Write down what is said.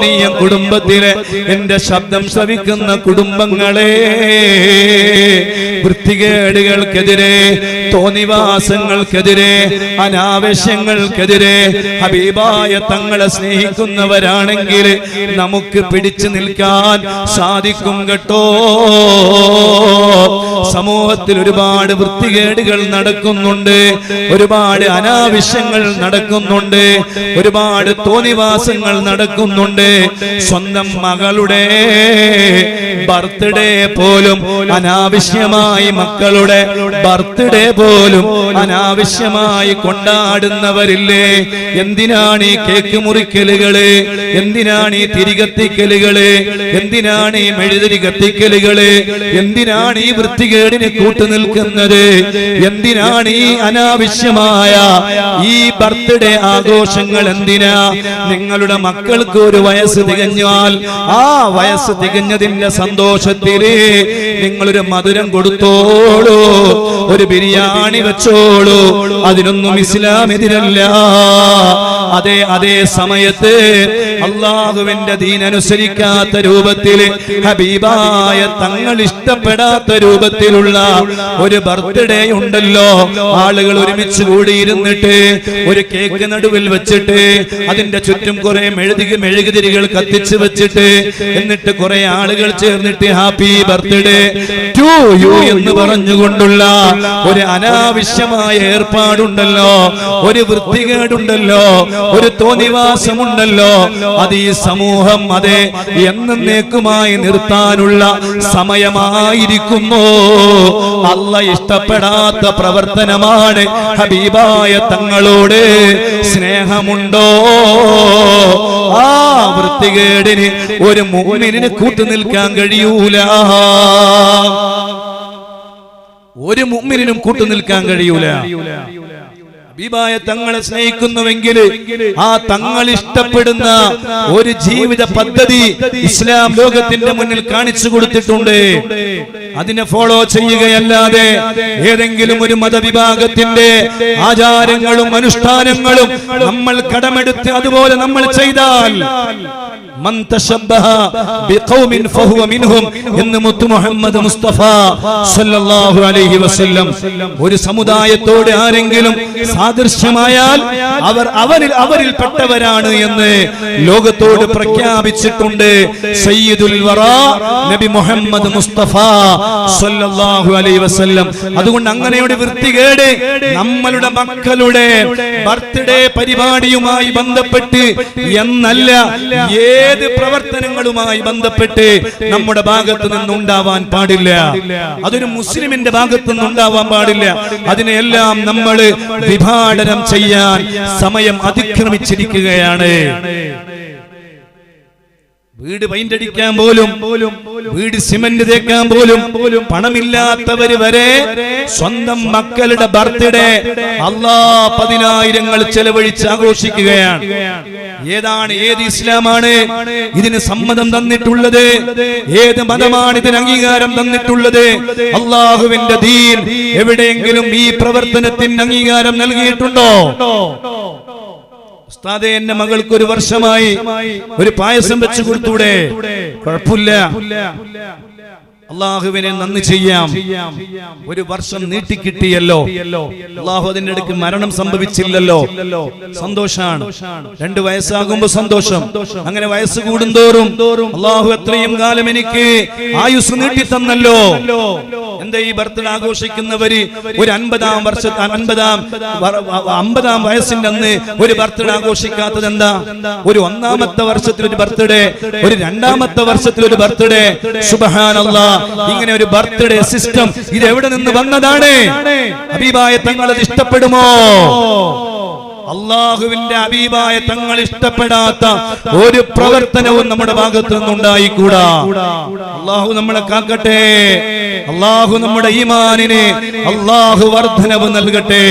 മദനീയ കുടുംബത്തിലെ എന്റെ ശബ്ദം ശ്രവിക്കുന്ന കുടുംബങ്ങളെ വൃത്തികേടുകൾക്കെതിരെ തോന്നിവാസങ്ങൾക്കെതിരെ അനാവശ്യങ്ങൾക്കെതിരെ ഹബീബായ തങ്ങളെ സ്നേഹിക്കുന്നവരാണെങ്കിൽ നമുക്ക് പിടിച്ചു നിൽക്കാൻ സാധിക്കും കേട്ടോ. സമൂഹത്തിൽ ഒരുപാട് വൃത്തികേടുകൾ നടക്കുന്നുണ്ട് ഒരുപാട് അനാവശ്യങ്ങൾ നടക്കുന്നുണ്ട് ഒരുപാട് തോന്നിവാസങ്ങൾ നടക്കുന്നുണ്ട്. സ്വന്തം മകളുടെ ബർത്ത്ഡേ പോലും അനാവശ്യമായി മക്കളുടെ ബർത്ത്ഡേ പോലും അനാവശ്യമായി കൊണ്ടാടുന്നവരില്ലേ? എന്തിനാണ് ഈ കേക്ക് മുറിക്കലുകൾ? എന്തിനാണ് ഈ തിരികത്തിക്കലുകൾ എന്തിനാണ് ഈ മെഴുതിരി കത്തിക്കലുകൾ? എന്തിനാണ് ഈ വൃത്തികേടിന് കൂട്ടുനിൽക്കുന്നത് എന്തിനാണ് ഈ അനാവശ്യമായ ഈ ബർത്ത്ഡേ ആഘോഷങ്ങൾ എന്തിനാ? നിങ്ങളുടെ മക്കൾക്ക് ഒരു വയസ്സ് തികഞ്ഞാൽ ആ വയസ്സ് തികഞ്ഞതിന്റെ സന്തോഷത്തിൽ നിങ്ങളൊരു മധുരം കൊടുത്തോളൂ. ഒരു ബിരിയാണി വെച്ചോളൂ അതിനൊന്നും ഇസ്ലാം എതിരല്ല. അതേ അതേ സമയത്ത് അള്ളാഹുവിന്റെ ദീനനുസരിക്കാത്ത രൂപത്തിൽ ഹബീബായ തങ്ങൾ ഇഷ്ടപ്പെടാത്ത രൂപത്തിലുള്ള ഒരു ബർത്ത്ഡേ ഉണ്ടല്ലോ. ആളുകൾ ഒരുമിച്ച് കൂടിയിരുന്നിട്ട് ഒരു കേക്ക് നടുവിൽ വെച്ചിട്ട് അതിന്റെ ചുറ്റും കുറെ മെഴുതിക മെഴുകുതിരികൾ കത്തിച്ച് വെച്ചിട്ട് എന്നിട്ട് കുറെ ആളുകൾ ചേർന്നിട്ട് ഹാപ്പി ബർത്ത്ഡേ ടു യു എന്ന് പറഞ്ഞുകൊണ്ടുള്ള ഒരു അനാവശ്യമായ ഏർപ്പാടുണ്ടല്ലോ. ഒരു വൃത്തികേടുണ്ടല്ലോ. ഒരു തോന്നിവാസമുണ്ടല്ലോ. അത് ഈ സമൂഹം അതെ എന്നേക്കുമായി നിർത്താനുള്ള സമയമായിരിക്കുന്നു. അല്ല ഇഷ്ടപ്പെടാത്ത പ്രവർത്തനമാണ് ഹബീബായ തങ്ങളോട് സ്നേഹമുണ്ടോ? ആ വൃത്തികേടിന് ഒരു മുഹമ്മിന് കൂട്ടു നിൽക്കാൻ കഴിയൂല. ഒരു മുമ്മിനും കൂട്ടുനിൽക്കാൻ കഴിയൂല. ഹബീബായ തങ്ങളെ സ്നേഹിക്കുന്നുവെങ്കിൽ ആ തങ്ങൾ ഇഷ്ടപ്പെടുന്ന ഒരു ജീവിത പദ്ധതി ഇസ്ലാം ലോകത്തിന്റെ മുന്നിൽ കാണിച്ചു കൊടുത്തിട്ടുണ്ട്. അതിനെ ഫോളോ ചെയ്യുകയല്ലാതെ ഏതെങ്കിലും ഒരു മതവിഭാഗത്തിന്റെ ആചാരങ്ങളും അനുഷ്ഠാനങ്ങളും നമ്മൾ കടമെടുത്ത് അതുപോലെ നമ്മൾ ചെയ്താൽ എന്ന് മുഹമ്മദ് മുസ്തഫ സല്ലല്ലാഹു അലൈഹി വസല്ലം ഒരു സമുദായത്തോട് ആരെങ്കിലും സാദൃശ്യമായാൽ അവർ അവരിൽ പെട്ടവരാണ് എന്ന് ലോകത്തോട് പ്രഖ്യാപിച്ചിട്ടുണ്ട്. സയ്യിദുൽ നബി മുഹമ്മദ് മുസ്തഫ സല്ലല്ലാഹു അലൈഹി വസല്ലം. അതുകൊണ്ട് അങ്ങനെയുടെ വൃത്തികേട് നമ്മളുടെ മക്കളുടെ ബർത്ത്ഡേ പരിപാടിയുമായി ബന്ധപ്പെട്ട് എന്നല്ല ഏത് പ്രവർത്തനങ്ങളുമായി ബന്ധപ്പെട്ട് നമ്മുടെ ഭാഗത്ത് നിന്നുണ്ടാവാൻ പാടില്ല. അതൊരു മുസ്ലിമിന്റെ ഭാഗത്ത് നിന്നുണ്ടാവാൻ പാടില്ല. അതിനെയെല്ലാം നമ്മൾ വിഭാടനം ചെയ്യാൻ സമയം അതിക്രമിച്ചിരിക്കുകയാണ്. വീട് പെയിന്റടിക്കാൻ പോലും വീട് സിമന്റ് തേക്കാൻ പോലും പണമില്ലാത്തവര് വരെ സ്വന്തം മക്കളുടെ ബർത്ത്ഡേ അല്ലാ പതിനായിരങ്ങൾ ചെലവഴിച്ച് ആഘോഷിക്കുകയാണ്. ഏതാണ് ഏത് ഇസ്ലാമാണ്? ഇതിന് സമ്മതം തന്നിട്ടുള്ളത്? ഏത് മതമാണ് ഇതിന് അംഗീകാരം തന്നിട്ടുള്ളത്? അള്ളാഹുവിന്റെ ദീൻ എവിടെയെങ്കിലും ഈ പ്രവർത്തനത്തിന് അംഗീകാരം നൽകിയിട്ടുണ്ടോ? ഉസ്താദെ എന്റെ മകൾക്ക് ഒരു വർഷമായി ഒരു പായസം വെച്ചു കൊടുത്തൂടെ? കുഴപ്പമില്ല. അള്ളാഹുവിനെ നന്ദി ചെയ്യാം. ഒരു വർഷം നീട്ടിക്കിട്ടിയല്ലോ. അള്ളാഹു അതിന്റെ അടുക്ക് മരണം സംഭവിച്ചില്ലല്ലോ. സന്തോഷാണ്. രണ്ട് വയസ്സാകുമ്പോ സന്തോഷം. അങ്ങനെ വയസ്സ് കൂടുന്തോറും അള്ളാഹു എത്രയും കാലം എനിക്ക് ആയുസ് നീട്ടി തന്നല്ലോ എന്താ ഈ ബർത്ത്ഡേ ആഘോഷിക്കുന്നവര്? ഒരു അൻപതാം വർഷ അൻപതാം അമ്പതാം വയസ്സിന്റെ അന്ന് ഒരു ബർത്ത്ഡേ ആഘോഷിക്കാത്തത് എന്താ? ഒരു ഒന്നാമത്തെ വർഷത്തിൽ ഒരു ബർത്ത്ഡേ ഒരു രണ്ടാമത്തെ വർഷത്തിൽ ഒരു ബർത്ത്ഡേ. സുബഹാനല്ലാ. ഇങ്ങനെ ഒരു ബർത്ത്ഡേ സിസ്റ്റം ഇത് എവിടെ നിന്ന് വന്നതാണ്? അബീബായ തങ്ങൾ അത് ഇഷ്ടപ്പെടുമോ? അള്ളാഹുവിന്റെ അബീബായ തങ്ങൾ ഇഷ്ടപ്പെടാത്ത ഒരു പ്രവർത്തനവും നമ്മുടെ ഭാഗത്തു നിന്നുണ്ടായിക്കൂടാ. അള്ളാഹു നമ്മളെ കാക്കട്ടെ. അള്ളാഹു നമ്മുടെ ഈമാനിനെ അള്ളാഹു വർധനവ് നൽകട്ടെ.